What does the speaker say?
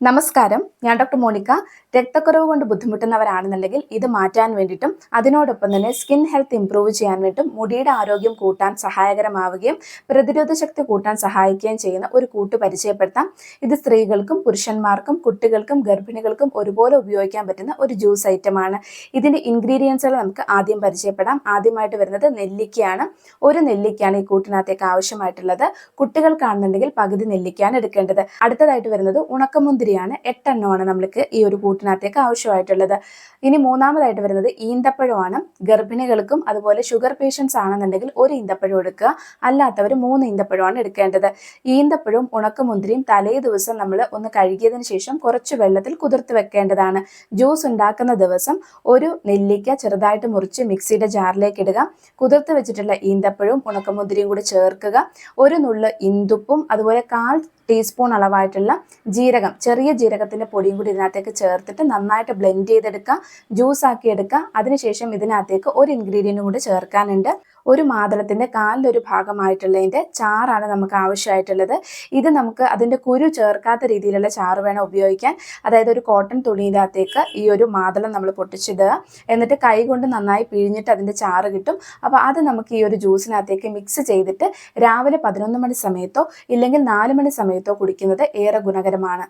നമസ്കാരം. ഞാൻ doctor Monica. രക്തക്കുറവ് കൊണ്ട് ബുദ്ധിമുട്ടുന്നവരാണെന്നുണ്ടെങ്കിൽ ഇത് മാറ്റാൻ വേണ്ടിയിട്ടും അതിനോടൊപ്പം തന്നെ സ്കിൻ ഹെൽത്ത് ഇംപ്രൂവ് ചെയ്യാൻ വേണ്ടിയിട്ടും മുടിയുടെ ആരോഗ്യം കൂട്ടാൻ സഹായകരമാവുകയും പ്രതിരോധ ശക്തി കൂട്ടാൻ സഹായിക്കുകയും ചെയ്യുന്ന ഒരു കൂട്ട് പരിചയപ്പെടുത്താം. ഇത് സ്ത്രീകൾക്കും പുരുഷന്മാർക്കും കുട്ടികൾക്കും ഗർഭിണികൾക്കും ഒരുപോലെ ഉപയോഗിക്കാൻ പറ്റുന്ന ഒരു ജ്യൂസ് ഐറ്റമാണ്. ഇതിന്റെ ഇൻഗ്രീഡിയൻസുകൾ നമുക്ക് ആദ്യം പരിചയപ്പെടാം. ആദ്യമായിട്ട് വരുന്നത് നെല്ലിക്കയാണ്. ഒരു നെല്ലിക്കയാണ് ഈ കൂട്ടിനകത്തേക്ക് ആവശ്യമായിട്ടുള്ളത്. കുട്ടികൾക്കാണെന്നുണ്ടെങ്കിൽ പകുതി നെല്ലിക്കയാണ് എടുക്കേണ്ടത്. അടുത്തതായിട്ട് വരുന്നത് ഉണക്കമുന്തിരിയാണ് എട്ടെണ്ണമാണ് നമ്മൾക്ക് ഈ ഒരു കൂട്ടിനകത്തേക്ക് ആവശ്യമായിട്ടുള്ളത്. ഇനി മൂന്നാമതായിട്ട് വരുന്നത് ഈന്തപ്പഴമാണ്. ഗർഭിണികൾക്കും അതുപോലെ ഷുഗർ പേഷ്യൻസ് ആണെന്നുണ്ടെങ്കിൽ ഒരു ഈന്തപ്പഴം എടുക്കുക. അല്ലാത്തവർ മൂന്ന് ഈന്തപ്പഴമാണ് എടുക്കേണ്ടത്. ഈന്തപ്പഴവും ഉണക്കമുന്തിരിയും തലേ ദിവസം നമ്മൾ ഒന്ന് കഴുകിയതിന് ശേഷം കുറച്ച് വെള്ളത്തിൽ കുതിർത്ത് വെക്കേണ്ടതാണ്. ജ്യൂസ് ഉണ്ടാക്കുന്ന ദിവസം ഒരു നെല്ലിക്ക ചെറുതായിട്ട് മുറിച്ച് മിക്സിയുടെ ജാറിലേക്ക് ഇടുക. കുതിർത്ത് വെച്ചിട്ടുള്ള ഈന്തപ്പഴവും ഉണക്കമുന്തിരിയും കൂടി ചേർക്കുക. ഒരു നുള്ള് ഇന്തുപ്പും അതുപോലെ കാൽ ടീസ്പൂൺ അളവായിട്ടുള്ള ജീരകം ചെറിയ ജീരകത്തിന്റെ പൊടിയും കൂടി ഇതിനകത്തേക്ക് ചേർത്തിട്ട് നന്നായിട്ട് ബ്ലെൻഡ് ചെയ്തെടുക്കുക ജ്യൂസ് ആക്കി എടുക്കുക. അതിനുശേഷം ഇതിനകത്തേക്ക് ഒരു ഇൻഗ്രീഡിയന്റും കൂടി ചേർക്കാനുണ്ട്. ഒരു മാതളത്തിന്റെ കാലിലൊരു ഭാഗമായിട്ടുള്ളതിന്റെ ചാറാണ് നമുക്ക് ആവശ്യമായിട്ടുള്ളത്. ഇത് നമുക്ക് അതിന്റെ കുരു ചേർക്കാത്ത രീതിയിലുള്ള ചാറ് വേണം ഉപയോഗിക്കാൻ. അതായത് ഒരു കോട്ടൺ തുണിയിനകത്തേക്ക് ഈ ഒരു മാതളം നമ്മൾ പൊട്ടിച്ചിടുക. എന്നിട്ട് കൈ കൊണ്ട് നന്നായി പിഴിഞ്ഞിട്ട് അതിന്റെ ചാറ് കിട്ടും. അപ്പോൾ അത് നമുക്ക് ഈ ഒരു ജ്യൂസിനകത്തേക്ക് മിക്സ് ചെയ്തിട്ട് രാവിലെ പതിനൊന്ന് മണി സമയത്തോ ഇല്ലെങ്കിൽ നാല് മണി സമയത്തോ കുടിക്കുന്നത് ഏറെ ഗുണകരമാണ്.